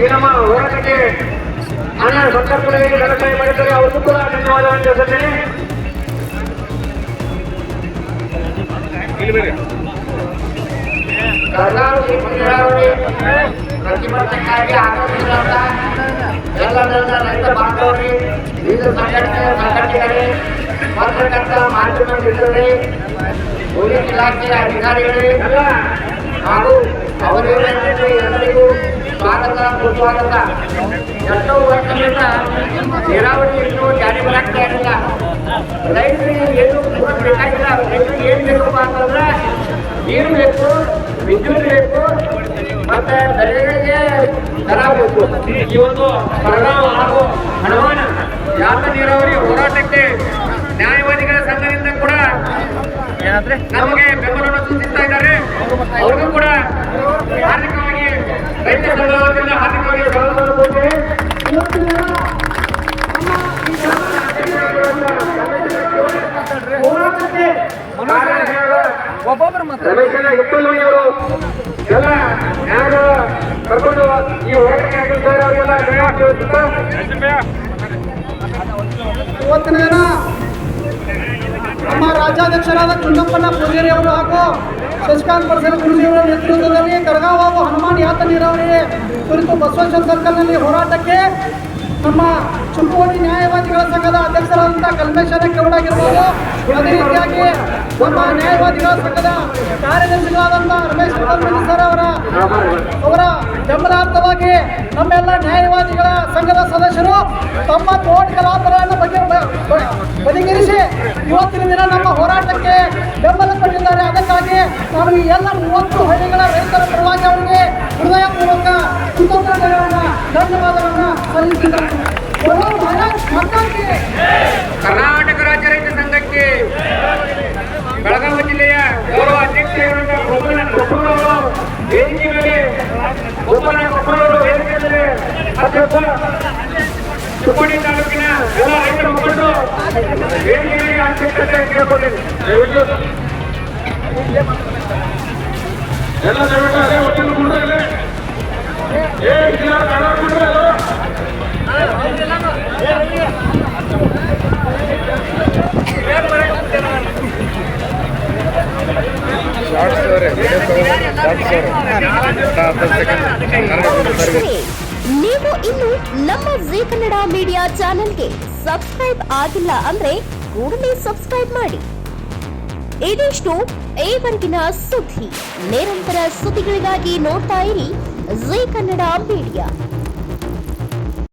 ಈ ನಮ್ಮ ಹೋರಾಟಕ್ಕೆ ಹಣ ಸಂಪರ್ಕಗಳಿಗೆ ಸಹಕಾರ ಮಾಡಿದ್ದಾರೆ ಅವ್ರಿಗೂ ಕೂಡ ಧನ್ಯವಾದವನ್ನು ತಿಳಿಸುತ್ತೇನೆ ಪ್ರತಿಭಟನೆಗಾಗಿ ಆಗಮಿಸಿದಂತ ಎಲ್ಲ ರೈತ ಬಾಂಧವರೇ ವಿವಿಧ ಸಂಘಟನೆ ಸಂಘಟನೆಗಳೇ ಪತ್ರಕರ್ತ ಮಾಧ್ಯಮ ಮಿತ್ರರೇ ಪೊಲೀಸ್ ಇಲಾಖೆಯ ಅಧಿಕಾರಿಗಳೇ ಹಾಗೂ ಸ್ವಾಗತ ಸುಸ್ವಾಗತ ಎಷ್ಟೋ ವರ್ಷದಿಂದ ನೀರಾವರಿ ಇನ್ನೂ ಜಾರಿ ಬರಾಗ್ತಾ ಇರಲಿಲ್ಲ ರೈತರಿಗೆ ಏನು ಬೇಕಾಗಿಲ್ಲ, ರೈತರಿಗೆ ಏನು ಬೇಕಪ್ಪ ಅಂತಂದ್ರೆ ನೀರು ಬೇಕು, ವಿದ್ಯುತ್ ಬೇಕು, ಮತ್ತೆ ಬೆಳೆಗಳಿಗೆ ದರ ಬೇಕು. ಒಂದು ಪರಿಣಾಮ ಹಾಗೂ ಹಣಮಾನ ಯಾತ ನೀರಾವರಿ ಹೋರಾಟಕ್ಕೆ ನ್ಯಾಯವಾದಿಗಳ ಸಂಘದಿಂದ ಕೂಡ ನಮಗೆ ಬೆಂಬಲವನ್ನು ಸೂಚಿಸ್ತಾ ಇದ್ದಾರೆ ಅವ್ರಿಗೂ ಕೂಡ ಆರ್ಥಿಕವಾಗಿ ರೈತ ಸಂಘ ವತಿಯಿಂದ ಆರ್ಥಿಕವಾಗಿ ಬೆಂಬಲವನ್ನು ಕೊಡ್ತೇವೆ ಹೆಬ್ಬಲ್ಮನಿ ಅವರು ಎಲ್ಲ ಕರ್ಕೊಂಡು ಈ ಹೋರಾಟಕ್ಕೆ ಇವತ್ತಿನ ರಾಜ್ಯಾಧ್ಯಕ್ಷರಾದ ಚುಂಡಪ್ಪನ ಪೂಜಾರಿ ಅವರು ಹಾಗೂ ಶಶಿಕಾಂತ್ ಪರಸೇನ ಗುರುಜಿಯವರ ನೇತೃತ್ವದಲ್ಲಿ ಕರಗಾವ್ ಹಾಗೂ ಹನುಮಾನ್ ಯಾತ ನೀರಾವರಿ ಕುರಿತು ಬಸವೇಶ್ವರ ಸರ್ಕಲ್ನಲ್ಲಿ ಹೋರಾಟಕ್ಕೆ ನಮ್ಮ ಚುಕ್ಕೋಡಿ ನ್ಯಾಯವಾದಿಗಳ ಸಂಘದ ಅಧ್ಯಕ್ಷರಾದಂಥ ಕಲ್ಮೇಶ್ವರ ಗೌಡ ಆಗಿರ್ಬೋದು. ಅದೇ ರೀತಿಯಾಗಿ ನಮ್ಮ ನ್ಯಾಯವಾದಿಗಳ ಸಂಘದ ಕಾರ್ಯದರ್ಶಿಗಳಾದಂಥ ರಮೇಶ್ ಸರ್ ಅವರ ಅವರ ಬೆಂಬಲಾರ್ಥವಾಗಿ ನಮ್ಮೆಲ್ಲ ನ್ಯಾಯವಾದಿಗಳ ಸಂಘದ ಸದಸ್ಯರು ತಮ್ಮ ತೋಟ ಕಲಾಪಗಳನ್ನು ಬಗ್ಗೆ ಬದಿಗಿರಿಸಿ ಇವತ್ತಿನ ದಿನ ನಮ್ಮ ಹೋರಾಟಕ್ಕೆ ಬೆಂಬಲ ಕೊಟ್ಟಿದ್ದಾರೆ ಅದಕ್ಕಾಗಿ ನಾನು ಈ ಎಲ್ಲ ಮೂವತ್ತು ಹಳ್ಳಿಗಳ ರೈತರ ಪರವಾಗಿ ಅವರಿಗೆ ಹೃದಯಪೂರ್ವಕ ಕೃತಜ್ಞತೆಗಳನ್ನು, ಧನ್ಯವಾದಗಳನ್ನು ಸಲ್ಲಿಸಿದ್ದಾರೆ ಕರ್ನಾಟಕ ರಾಜ್ಯ ರೈತ ಸಂಘಕ್ಕೆ ಬೆಳಗಾವಿ ಜಿಲ್ಲೆಯ ಗೌರವ ಅಧ್ಯಕ್ಷರಾದ ವೇದಿಕೆ ಮೇಲೆ ಅಧ್ಯಕ್ಷ ಚಿಕ್ಕೋಡಿ ತಾಲೂಕಿನ ಎಲ್ಲ ರೈತ ಮುಖಂಡರು ಮೇಲೆ ಅಧ್ಯಕ್ಷತೆ ಕೇಳ್ಕೊಂಡಿದ್ದೀನಿ ದಯವಿಟ್ಟು ಎಲ್ಲ ದಯವಿಟ್ಟು ಅದೇ ಒಟ್ಟಿಗೆ ಕುಂಡ್ರೆ ಏ ಇಲ್ಲ ಕನ್ನಡ ಕುಂಡ್ರೆ ಅಲ್ಲೋ ವೀಕ್ಷಕರೇ, ನೀವು ಇನ್ನು ನಮ್ಮ ಜಿ ಕನ್ನಡ ಮೀಡಿಯಾ ಚಾನೆಲ್ಗೆ ಸಬ್ಸ್ಕ್ರೈಬ್ ಆಗಿಲ್ಲ ಅಂದ್ರೆ ಕೂಡಲೇ ಸಬ್ಸ್ಕ್ರೈಬ್ ಮಾಡಿ. ಇದಿಷ್ಟು ಏವರೆಗಿನ ಸುದ್ದಿ. ನಿರಂತರ ಸುದ್ದಿಗಳಿಗಾಗಿ ನೋಡ್ತಾ ಇರಿ ಜಿ ಕನ್ನಡ ಮೀಡಿಯಾ